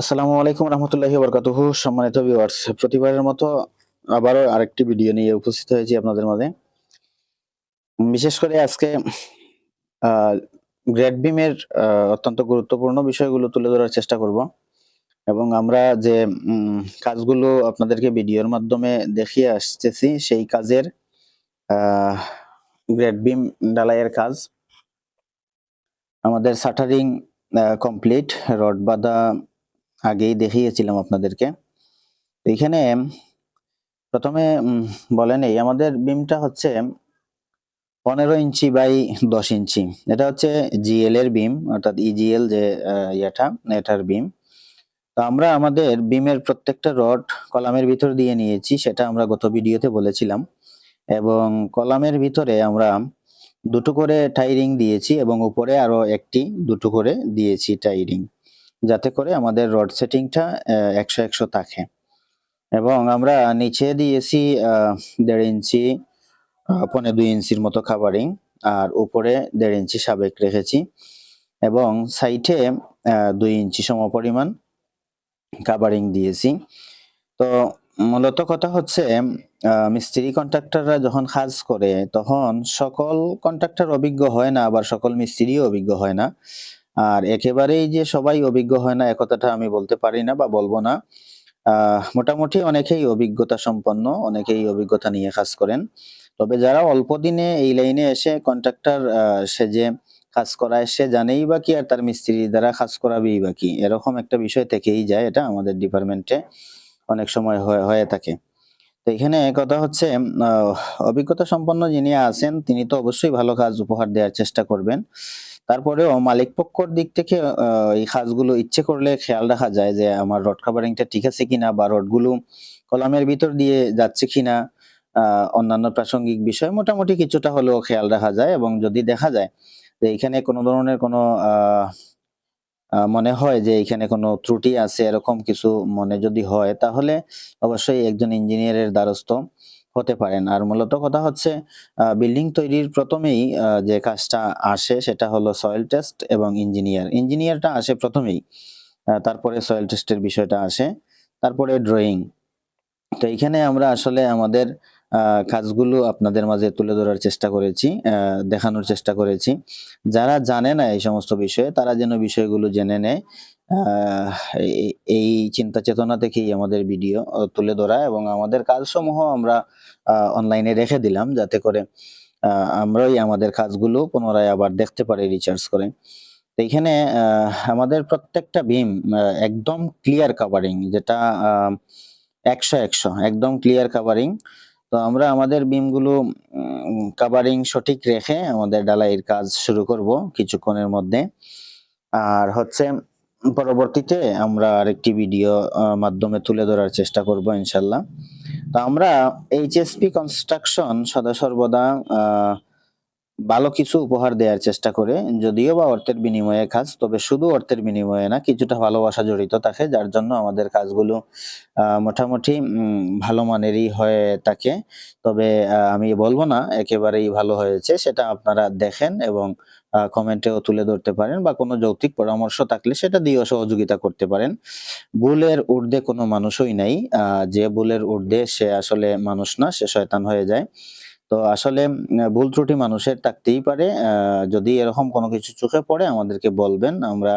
আসসালামু আলাইকুম রহমতুল্লাহি বরকাতুহ সম্মানিত ভিউয়ার্স প্রতিবারের মতো আবারও আরেকটি ভিডিও নিয়ে উপস্থিত হয়েছি আপনাদের মাঝে। বিশেষ করে আজকে গ্রেড বিমের অত্যন্ত গুরুত্বপূর্ণ বিষয়গুলো তুলে ধরার চেষ্টা করব। এবং আমরা যে কাজগুলো আপনাদেরকে ভিডিওর মাধ্যমে দেখিয়ে আসতেছি, সেই কাজের গ্রেড বিম ডালাইয়ের কাজ। আমাদের শাটারিং কমপ্লিট রড বাঁধা আগেই দেখিয়েছিলাম আপনাদেরকে। এইখানে প্রথমে উম, বলেন এই আমাদের বিমটা হচ্ছে পনেরো ইঞ্চি বাই দশ ইঞ্চি। এটা হচ্ছে জিএল এর বিম অর্থাৎ ইজিএল যে আহ, ইয়েটা এটার বিম। তো আমরা আমাদের বিমের প্রত্যেকটা রড কলামের ভিতর দিয়ে নিয়েছি সেটা আমরা গত ভিডিওতে বলেছিলাম। এবং কলামের ভিতরে আমরা দুটো করে টাইরিং দিয়েছি এবং উপরে আরও একটি দুটো করে দিয়েছি টাইরিং। যাতে করে আমাদের রড সেটিংটা একশো একশো থাকে এবং আমরা নিচে দিয়েছি দেড় ইঞ্চি আহ, পৌনে দুই ইঞ্চির মতো খাবারিং আর উপরে দেড় ইঞ্চি সাবেক রেখেছি। এবং সাইডে দুই ইঞ্চি সম পরিমাণ কাভারিং দিয়েছি। তো মূলত কথা হচ্ছে মিস্ত্রি কন্ট্রাক্টররা যখন কাজ করে তখন সকল কন্ট্রাক্টর অভিজ্ঞ হয় না আবার সকল মিস্ত্রিও অভিজ্ঞ হয় না। আর একেবারেই যে সবাই অভিজ্ঞ হয় না একথাটা আমি বলতে পারি না বা বলব না। মোটামুটি অনেকেই অভিজ্ঞতা সম্পন্ন, অনেকেই অভিজ্ঞতা নিয়ে কাজ করেন। তবে যারা অল্প দিনে এই লাইনে এসে কন্ট্রাক্টর সেজে কাজ করায়, সে জানেই বা কি আর তার মিস্ত্রি দ্বারা কাজ করাবেই বা কি। এরকম একটা বিষয় থেকেই যায়, এটা আমাদের ডিপার্টমেন্টে অনেক সময় হয়ে থাকে। এখানে কথা হচ্ছে অভিজ্ঞতা সম্পন্ন যিনি আছেন, তিনি তো অবশ্যই ভালো কাজ উপহার দেওয়ার চেষ্টা করবেন। তারপরেও মালিক পক্ষর দিক থেকে এই কাজগুলো ইচ্ছে করলে খেয়াল রাখা যায় যে আমার রড কাভারিংটা ঠিক আছে কিনা বা রডগুলো কলামের ভিতর দিয়ে যাচ্ছে কিনা অন্যান্য প্রাসঙ্গিক বিষয় মোটামুটি কিছুটা হলেও খেয়াল রাখা যায় এবং যদি দেখা যায় যে এখানে কোনো ধরনের কোনো মনে হয় যে এখানে কোনো ত্রুটি আছে, এরকম কিছু মনে যদি হয়, তাহলে অবশ্যই একজন ইঞ্জিনিয়ারের দ্বারস্থ হতে পারেন। আর মূলত কথা হচ্ছে বিল্ডিং তৈরির প্রথমেই যে কাজটা আসে সেটা হলো সয়েল টেস্ট এবং ইঞ্জিনিয়ার ইঞ্জিনিয়ারটা আসে প্রথমেই তারপরে সয়েল টেস্টের বিষয়টা আসে, তারপরে ড্রয়িং তো এখানে আমরা আসলে আমাদের কাজগুলো আপনাদের মাঝে তুলে ধরার চেষ্টা করেছি দেখানোর চেষ্টা করেছি। যারা জানে না এই সমস্ত বিষয়ে, তারা যেন বিষয়গুলো জেনে নেয়। এই- চিন্তা চেতনা থেকেই আমাদের ভিডিও তুলে ধরা এবং আমাদের কাজসমূহ আমরা অনলাইনে রেখে দিলাম যাতে করে আমরাই আমাদের কাজগুলো পুনরায় আবার দেখতে পারি রিচার্জ করে। এইখানে আমাদের প্রত্যেকটা বিম একদম ক্লিয়ার কাভারিং যেটা একশো একশো, একদম ক্লিয়ার কাভারিং তো আমরা আমাদের বিমগুলো কাভারিং সঠিক রেখে আমাদের ডালাইয়ের কাজ শুরু করব কিছুক্ষণের মধ্যে। আর হচ্ছে, পরবর্তীতে আমরা আরেকটি ভিডিও মাধ্যমে তুলে ধরার চেষ্টা করব ইনশাল্লাহ। তো আমরা এইচএসপি কনস্ট্রাকশন সদা সর্বদা ভালো কিছু উপহার দেওয়ার চেষ্টা করে, যদিও বা অর্থের বিনিময়ে কাজ, তবে শুধু অর্থের বিনিময়ে না, কিছুটা ভালোবাসা জড়িত থাকে, যার জন্য আমাদের কাজগুলো মোটামুটি ভালো মানেরই হয়ে থাকে। তবে আমি বলব না, একেবারেই ভালো হয়েছে, সেটা আপনারা দেখেন এবং কমেন্টেও তুলে ধরতে পারেন বা কোনো যৌক্তিক পরামর্শ থাকলে সেটা দিয়েও সহযোগিতা করতে পারেন। ভুলের ঊর্ধ্বে কোনো মানুষই নাই যে ভুলের ঊর্ধ্বে সে আসলে মানুষ না, সে শয়তান হয়ে যায়। তো আসলে ভুল ত্রুটি মানুষের থাকতেই পারে। যদি এরকম কোনো কিছু চোখে পড়ে, আমাদেরকে বলবেন। আমরা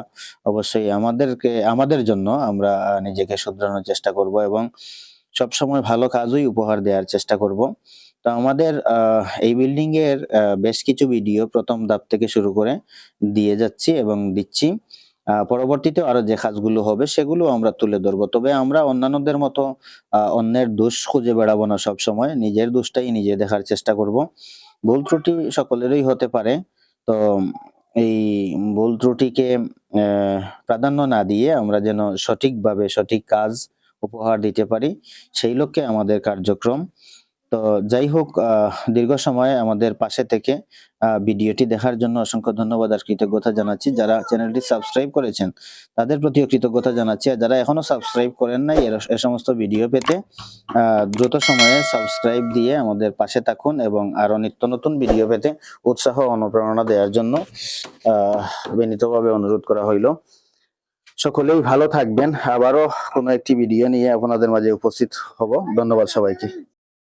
অবশ্যই আমাদেরকে, আমাদের জন্য আমরা নিজেকে শুধরানোর চেষ্টা করব এবং সবসময় ভালো কাজই উপহার দেওয়ার চেষ্টা করব। তো আমাদের এই বিল্ডিং এর বেশ কিছু ভিডিও প্রথম ধাপ থেকে শুরু করে দিয়ে যাচ্ছি এবং দিচ্ছি। পরবর্তীতে আরও যে কাজগুলো হবে সেগুলো আমরা তুলে ধরবো। তবে আমরা অন্যান্যদের মতো অন্যের দোষ খুঁজে বেড়াবো না সব সময় নিজের দোষটাই নিজে দেখার চেষ্টা করব। ভুল ত্রুটি সকলেরই হতে পারে। তো এই ভুল ত্রুটিকে প্রাধান্য না দিয়ে আমরা যেন সঠিকভাবে সঠিক কাজ, উপহার দিতে পারি, সেই লক্ষ্যে আমাদের কার্যক্রম। তো যাই হোক দীর্ঘ সময় আমাদের পাশে থেকে ভিডিওটি দেখার জন্য অসংখ্য ধন্যবাদ আর কৃতজ্ঞতা জানাচ্ছি। যারা চ্যানেলটি সাবস্ক্রাইব করেছেন, তাদের প্রতিও কৃতজ্ঞতা জানাচ্ছি। আর যারা এখনও সাবস্ক্রাইব করেন নাই এ সমস্ত ভিডিও পেতে দ্রুত সময়ে সাবস্ক্রাইব দিয়ে আমাদের পাশে থাকুন এবং আরও নিত্য নতুন ভিডিও পেতে উৎসাহ অনুপ্রেরণা দেওয়ার জন্য বিনীতভাবে অনুরোধ করা হইল। সকলেই ভালো থাকবেন। আবারও কোনো একটি ভিডিও নিয়ে আপনাদের মাঝে উপস্থিত হব। ধন্যবাদ সবাইকে।